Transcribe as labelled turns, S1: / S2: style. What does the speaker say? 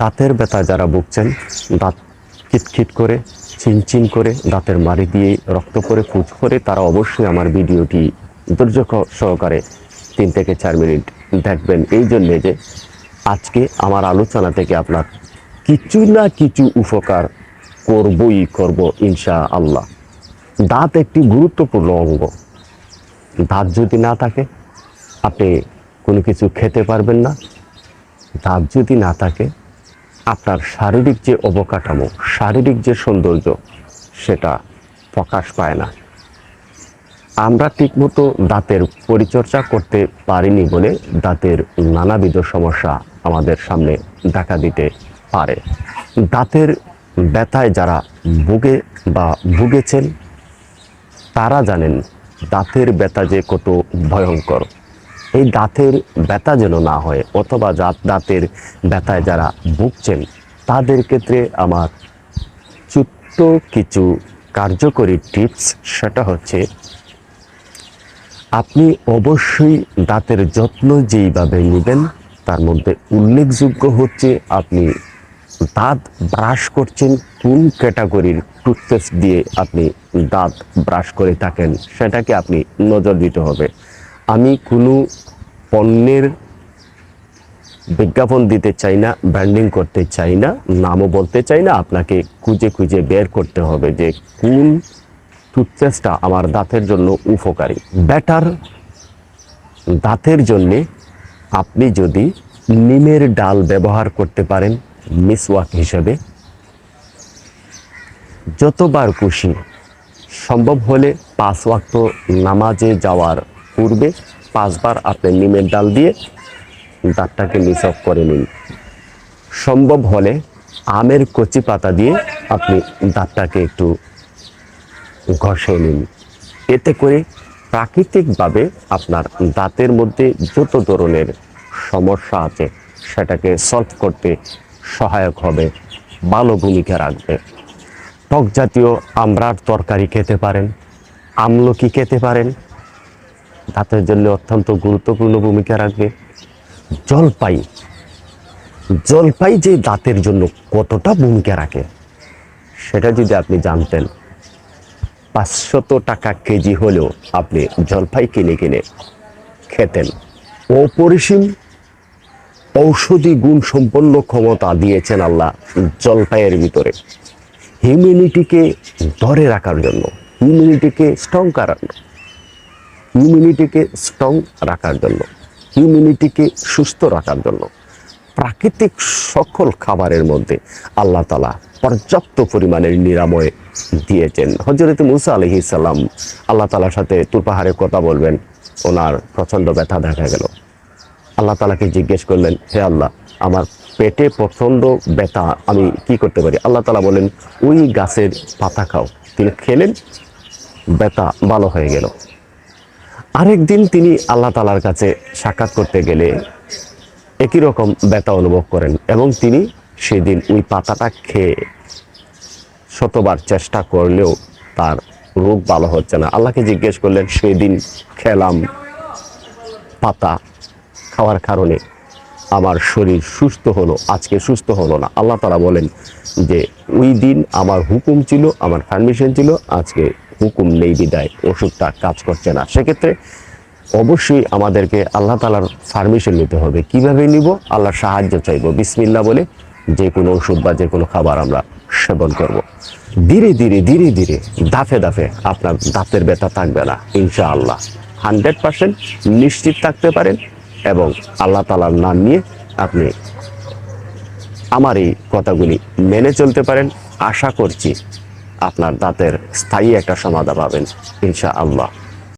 S1: দাঁতের ব্যথা যারা ভুগছেন, দাঁত খিটখিট করে, চিনচিন করে, দাঁতের মারি দিয়ে রক্ত করে পুজ করে, তারা অবশ্যই আমার ভিডিওটি ধৈর্য সহকারে তিন থেকে চার মিনিট দেখবেন। এই জন্যে যে আজকে আমার আলোচনা থেকে আপনার কিছু না কিছু উপকার করবই করব ইনশা আল্লাহ দাঁত একটি গুরুত্বপূর্ণ অঙ্গ। দাঁত যদি না থাকে, আপনি কোনো কিছু খেতে পারবেন না। দাঁত যদি না থাকে আপনার শারীরিক যে অবকাঠামো, শারীরিক যে সৌন্দর্য, সেটা প্রকাশ পায় না। আমরা ঠিকমতো দাঁতের পরিচর্যা করতে পারিনি বলে দাঁতের নানাবিধ সমস্যা আমাদের সামনে দেখা দিতে পারে। দাঁতের ব্যথায় যারা ভুগে বা ভুগেছেন, তারা জানেন দাঁতের ব্যথা যে কত ভয়ঙ্কর। এই দাঁতের ব্যথা যেন না হয়, অথবা দাঁত দাঁতের ব্যথায় যারা ভুগছেন, তাদের ক্ষেত্রে আমার ছোট্ট কিছু কার্যকরী টিপস, সেটা হচ্ছে আপনি অবশ্যই দাঁতের যত্ন যেইভাবে নেবেন, তার মধ্যে উল্লেখযোগ্য হচ্ছে আপনি দাঁত ব্রাশ করছেন, কোন ক্যাটাগরির টুথপেস্ট দিয়ে আপনি দাঁত ব্রাশ করে থাকেন, সেটাকে আপনি নজর দিতে হবে। আমি কোনো পণ্যের বিজ্ঞাপন দিতে চাই না ব্র্যান্ডিং করতে চাই না, নামও বলতে চাই না, আপনাকে খুঁজে খুঁজে বের করতে হবে যে কোন টুথপেস্টটা আমার দাঁতের জন্য উপকারী। ব্যাটার দাঁতের জন্যে আপনি যদি নিমের ডাল ব্যবহার করতে পারেন মিসওয়াক হিসেবে। যতবার খুশি, সম্ভব হলে পাঁচ ওয়াক্ত নামাজে যাওয়ার পূর্বে পাঁচবার আপনি নিমের ডাল দিয়ে দাঁতটাকে মিসঅফ করে নিন। সম্ভব হলে আমের কচি পাতা দিয়ে আপনি দাঁতটাকে একটু ঘষে নিন। এতে করে প্রাকৃতিকভাবে আপনার দাঁতের মধ্যে যত ধরনের সমস্যা আছে, সেটাকে সলভ করতে সহায়ক হবে, ভালো ভূমিকা রাখবে। টক জাতীয় আমড়ার তরকারি খেতে পারেন, আমলকি খেতে পারেন দাঁতের জন্য অত্যন্ত গুরুত্বপূর্ণ ভূমিকা রাখবে। জলপাই। জলপাই যে দাঁতের জন্য কতটা ভূমিকা রাখে, সেটা যদি আপনি জানতেন। পাঁচশত টাকা কেজি হলেও আপনি জলপাই কিনে কিনে খেতেন। অপরিসীম ঔষধি গুণ সম্পন্ন ক্ষমতা দিয়েছেন আল্লাহ জলপাইয়ের ভিতরে। হিউম্যানিটিকে ধরে রাখার জন্য হিউম্যানিটিকে স্ট্রং করার হিউম্যানিটিকে স্ট্রং রাখার জন্য হিউম্যানিটিকে সুস্থ রাখার জন্য, প্রাকৃতিক সকল খাবারের মধ্যে আল্লাহ তালা পর্যাপ্ত পরিমাণের নিরাময় দিয়েছেন। হজরত মুসা আলহি সাল্লাম আল্লাহ তালার সাথে তুর পাহাড়ে কথা বলবেন, ওনার প্রচণ্ড ব্যথা দেখা গেল। আল্লাহ তালাকে জিজ্ঞেস করলেন, হে আল্লাহ, আমার পেটে প্রচণ্ড ব্যথা, আমি কি করতে পারি? আল্লাহ তালা বলেন ওই গাছের পাতা খাও, তিনি খেলেন, ব্যথা ভালো হয়ে গেল। আরেক দিন তিনি আল্লাহ তালার কাছে সাক্ষাৎ করতে গেলে একই রকম ব্যথা অনুভব করেন এবং তিনি সেদিন ওই পাতাটা খেয়ে শতবার চেষ্টা করলেও তার রোগ ভালো হচ্ছে না। আল্লাহকে জিজ্ঞেস করলেন, সেদিন খেলাম পাতা খাওয়ার কারণে আমার শরীর সুস্থ হলো, আজকে সুস্থ হলো না? আল্লাহ তালা বলেন যে ওই দিন আমার হুকুম ছিল, আমার পারমিশন ছিল, আজকে হুকুম নেই বিদায়, ওষুধটা কাজ করছে না। সেক্ষেত্রে অবশ্যই আমাদেরকে আল্লাহ তালার পারমিশন নিতে হবে। কীভাবে নিব? আল্লাহর সাহায্য চাইব। বিসমিল্লা বলে যে কোনো ওষুধ বা যে কোনো খাবার আমরা সেবন করব। ধীরে ধীরে ধীরে ধীরে দাফে দাফে আপনার দাঁতের ব্যথা থাকবে না, ইনশাআল্লাহ। হান্ড্রেড পার্সেন্ট নিশ্চিত থাকতে পারেন এবং আল্লাহ তালার নাম নিয়ে আপনি আমার এই কথাগুলি মেনে চলতে পারেন। আশা করছি আপনার দাঁতের স্থায়ী একটা সমাধা পাবেন ইনশা আল্লাহ